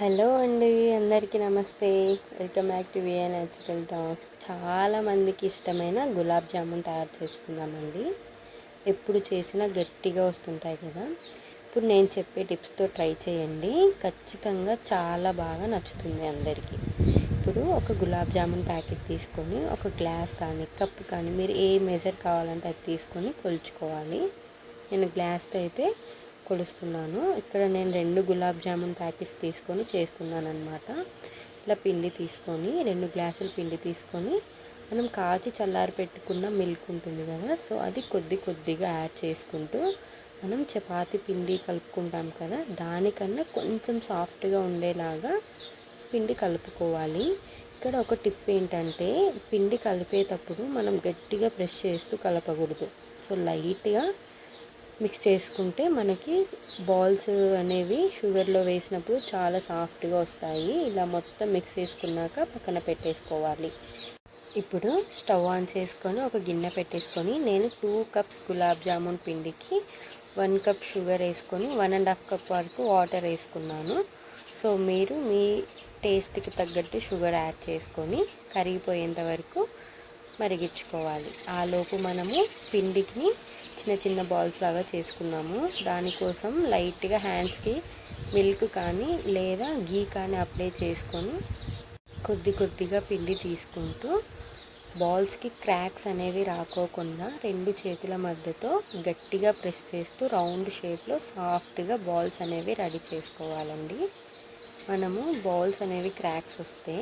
Hello అండి అందరికీ నమస్తే. Welcome back to VA natural talks. చాలా మందికి ఇష్టమైన గులాబ్ జామున్ తయారు చేసుకుందామండి. ఎప్పుడు చేసినా గట్టిగా వస్తుంటాయి కదా. ఇప్పుడు నేను చెప్పే టిప్స్తో ట్రై చేయండి. ఖచ్చితంగా చాలా బాగా నచ్చుతుంది అందరికీ. ఇప్పుడు ఒక గులాబ్ జామున్ ప్యాకెట్ తీసుకొని ఒక గ్లాస్ కానీ కప్ కానీ మీరు ఏ మెజర్ కావాలంటే అది తీసుకొని కొలుచుకోవాలి. నేను గ్లాస్తో అయితే కొలుస్తున్నాను. ఇక్కడ నేను రెండు గులాబ్ జామున్ ప్యాకెట్స్ తీసుకొని చేస్తున్నాను అనమాట ఇలా పిండి తీసుకొని రెండు గ్లాసులు పిండి తీసుకొని మనం కాచి చల్లారి పెట్టుకున్న మిల్క్ ఉంటుంది కదా సో అది కొద్ది కొద్దిగా యాడ్ చేసుకుంటూ మనం చపాతి పిండి కలుపుకుంటాం కదా దానికన్నా కొంచెం సాఫ్ట్గా ఉండేలాగా పిండి కలుపుకోవాలి. ఇక్కడ ఒక టిప్ ఏంటంటే పిండి కలిపేటప్పుడు మనం గట్టిగా ప్రెస్ చేస్తూ కలపకూడదు. సో లైట్గా మిక్స్ చేసుకుంటే మనకి బాల్స్ అనేవి షుగర్లో వేసినప్పుడు చాలా సాఫ్ట్గా వస్తాయి. ఇలా మొత్తం మిక్స్ చేసుకున్నాక పక్కన పెట్టేసుకోవాలి. ఇప్పుడు స్టవ్ ఆన్ చేసుకొని ఒక గిన్నె పెట్టేసుకొని నేను టూ కప్స్ గులాబ్ జామున్ పిండికి వన్ కప్ షుగర్ వేసుకొని వన్ అండ్ హాఫ్ కప్ వరకు వాటర్ వేసుకున్నాను. సో మీరు మీ టేస్ట్కి తగ్గట్టు షుగర్ యాడ్ చేసుకొని కరిగిపోయేంత వరకు మరిగించుకోవాలి. ఆలోపు మనము పిండికి చిన్న చిన్న బాల్స్ లాగా చేసుకున్నాము. దానికోసం లైట్గా హ్యాండ్స్కి మిల్క్ కానీ లేదా గీ కానీ అప్లై చేసుకొని కొద్ది కొద్దిగా పిండి తీసుకుంటూ బాల్స్కి క్రాక్స్ అనేవి రాకోకుండా రెండు చేతుల మధ్యతో గట్టిగా ప్రెస్ చేస్తూ రౌండ్ షేప్లో సాఫ్ట్గా బాల్స్ అనేవి రెడీ చేసుకోవాలండి. మనము బాల్స్ అనేవి క్రాక్స్ వస్తే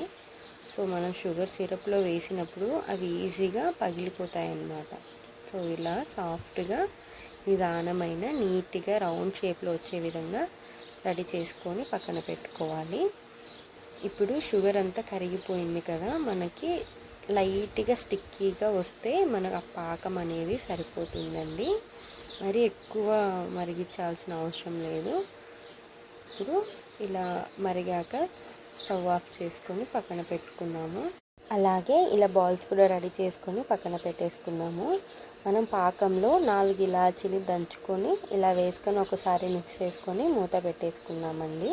సో మనం షుగర్ సిరప్లో వేసినప్పుడు అవి ఈజీగా పగిలిపోతాయి అన్నమాట సో ఇలా సాఫ్ట్గా నిదానమైన నీట్గా రౌండ్ షేప్లో వచ్చే విధంగా రెడీ చేసుకొని పక్కన పెట్టుకోవాలి. ఇప్పుడు షుగర్ అంతా కరిగిపోయింది కదా మనకి లైట్గా స్టిక్కీగా వస్తే మనకు ఆ పాకం అనేది సరిపోతుందండి. మరి ఎక్కువ మరిగించాల్సిన అవసరం లేదు. ఇప్పుడు ఇలా మరిగాక స్టవ్ ఆఫ్ చేసుకొని పక్కన పెట్టుకున్నాము. అలాగే ఇలా బాల్స్ కూడా రెడీ చేసుకొని పక్కన పెట్టేసుకున్నాము. మనం పాకంలో నాలుగు ఇలాచీలు దంచుకొని ఇలా వేసుకొని ఒకసారి మిక్స్ చేసుకొని మూత పెట్టేసుకున్నామండి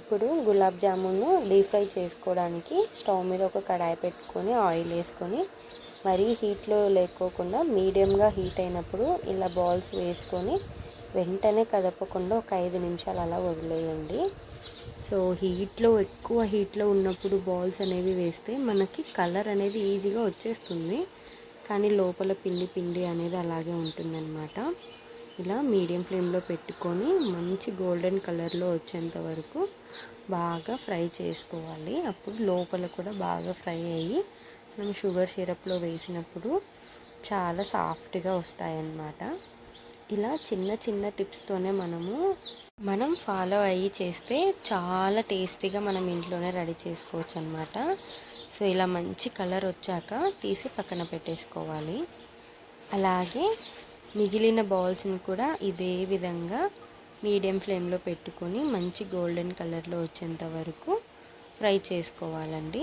ఇప్పుడు గులాబ్ జామును డీప్ ఫ్రై చేసుకోవడానికి స్టవ్ మీద ఒక కడాయి పెట్టుకొని ఆయిల్ వేసుకొని మరీ హీట్లో లేకోకుండా మీడియంగా హీట్ అయినప్పుడు ఇలా బాల్స్ వేసుకొని వెంటనే కదపకుండా ఒక ఐదు నిమిషాలు అలా వదిలేయండి. సో హీట్లో ఎక్కువ హీట్లో ఉన్నప్పుడు బాల్స్ అనేవి వేస్తే మనకి కలర్ అనేది ఈజీగా వచ్చేస్తుంది. కానీ లోపల పిండి పిండి అనేది అలాగే ఉంటుందన్నమాట. ఇలా మీడియం ఫ్లేమ్లో పెట్టుకొని మంచి గోల్డెన్ కలర్లో వచ్చేంత వరకు బాగా ఫ్రై చేసుకోవాలి. అప్పుడు లోపల కూడా బాగా ఫ్రై అయ్యి మనం షుగర్ సిరప్లో వేసినప్పుడు చాలా సాఫ్ట్గా వస్తాయన్నమాట. ఇలా చిన్న చిన్న టిప్స్తోనే మనము మనం ఫాలో అయ్యి చేస్తే చాలా టేస్టీగా మనం ఇంట్లోనే రెడీ చేసుకోవచ్చు అనమాట సో ఇలా మంచి కలర్ వచ్చాక తీసి పక్కన పెట్టేసుకోవాలి. అలాగే మిగిలిన బాల్స్ని కూడా ఇదే విధంగా మీడియం ఫ్లేమ్లో పెట్టుకొని మంచి గోల్డెన్ కలర్లో వచ్చేంత వరకు ఫ్రై చేసుకోవాలండి.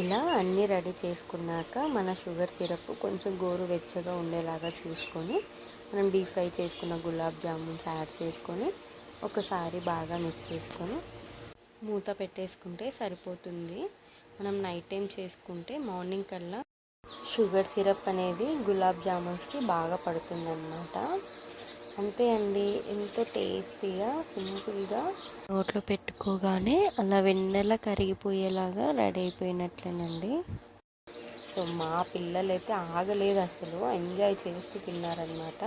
ఇలా అన్నీ రెడీ చేసుకున్నాక మన షుగర్ సిరప్ కొంచెం గోరు వెచ్చగా ఉండేలాగా చూసుకొని మనం డీప్ ఫ్రై చేసుకున్న గులాబ్ జామున్స్ యాడ్ చేసుకొని ఒకసారి బాగా మిక్స్ చేసుకొని మూత పెట్టేసుకుంటే సరిపోతుంది. మనం నైట్ టైం చేసుకుంటే మార్నింగ్ కల్లా షుగర్ సిరప్ అనేది గులాబ్ జామున్స్కి బాగా పడుతుందన్నమాట. అంతే అండి. ఎంతో టేస్టీగా సింపుల్గా. నోట్లో పెట్టుకోగానే అలా వెన్నెల కరిగిపోయేలాగా రెడీ అయిపోయినట్లేనండి. సో మా పిల్లలైతే ఆగలేదు అసలు. ఎంజాయ్ చేస్తూ తిన్నారనమాట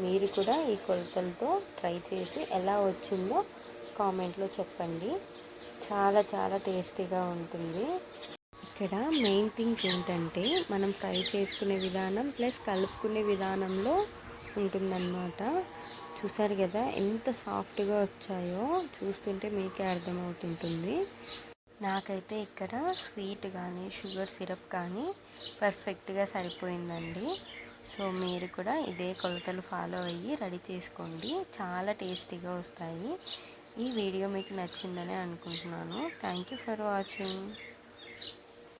మీరు కూడా ఈ కొలతలతో ట్రై చేసి ఎలా వచ్చిందో కామెంట్లో చెప్పండి. చాలా చాలా టేస్టీగా ఉంటుంది. ఇక్కడ మెయిన్ థింగ్ ఏంటంటే మనం ఫ్రై చేసుకునే విధానం ప్లస్ కలుపుకునే విధానంలో ఉంటుందన్నమాట చూసారు కదా ఎంత సాఫ్ట్గా వచ్చాయో చూస్తుంటే మీకే అర్థమవుతుంటుంది. నాకైతే ఇక్కడ స్వీట్ కానీ షుగర్ సిరప్ కానీ పర్ఫెక్ట్గా సరిపోయిందండి. సో మీరు కూడా ఇదే కొలతలు ఫాలో అయ్యి రెడీ చేసుకోండి. చాలా టేస్టీగా వస్తాయి. ఈ వీడియో మీకు నచ్చిందని అనుకుంటున్నాను. Thank you for watching.